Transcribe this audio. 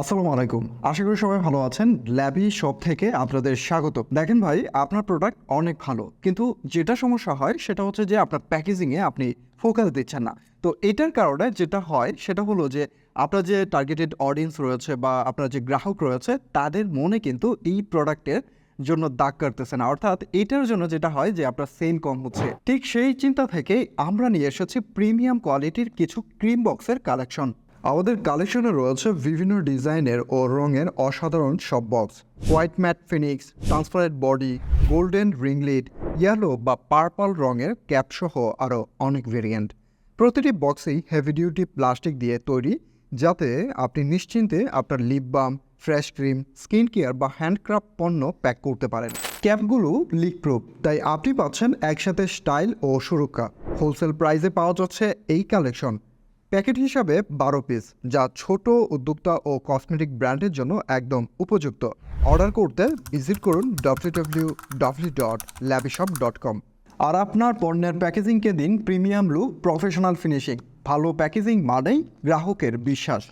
আসসালামু আলাইকুম। আশা করি সবাই ভালো আছেন। ল্যাবি শপ থেকে আপনাদের স্বাগত। দেখেন ভাই, আপনার প্রোডাক্ট অনেক ভালো। কিন্তু যেটা সমস্যা হয়, সেটা হচ্ছে যে আপনার প্যাকেজিংয়ে আপনি ফোকাস দিচ্ছেন না। তো এটার কারণে যেটা হয়, সেটা হলো যে আপনার যে টার্গেটেড অডিয়েন্স রয়েছে বা আপনার যে গ্রাহক রয়েছে, তাদের মনে কিন্তু এই প্রোডাক্টের জন্য দাগ কাটতেছে না। অর্থাৎ এটার জন্য যেটা হয় যে আপনার সেল কম হচ্ছে। ঠিক সেই চিন্তা থেকেই আমরা নিয়ে এসেছি প্রিমিয়াম কোয়ালিটির কিছু ক্রিম বক্সের কালেকশন আমাদের কালেকশনে রয়েছে বিভিন্ন ডিজাইনের ও রঙের অসাধারণ সব box white matte phoenix transparent body golden ringlet yellow বা পার্পল রঙের ক্যাপসহ আরও অনেক ভেরিয়েন্ট প্রতিটি বক্সেই হেভি ডিউটি প্লাস্টিক দিয়ে তৈরি, যাতে আপনি নিশ্চিন্তে আপনার lip balm fresh cream skin care বা হ্যান্ডক্রাফট পণ্য প্যাক করতে পারেন। ক্যাপগুলো লিক প্রুফ তাই আপনি পাচ্ছেন একসাথে স্টাইল ও সুরক্ষা। হোলসেল প্রাইসে পাওয়া যাচ্ছে এই কালেকশন প্যাকেট হিসাবে বারো পিস, যা ছোট, উদ্যোক্তা ও কসমেটিক ব্র্যান্ডের জন্য একদম উপযুক্ত। অর্ডার করতে ভিজিট করুন ডাব্লিউ ডাব্লিউ ডট ল্যাবিশপ ডট কম আর আপনার পণ্যের প্যাকেজিংকে দিন প্রিমিয়াম লুক, প্রফেশনাল ফিনিশিং। ভালো প্যাকেজিং মানেই গ্রাহকের বিশ্বাস।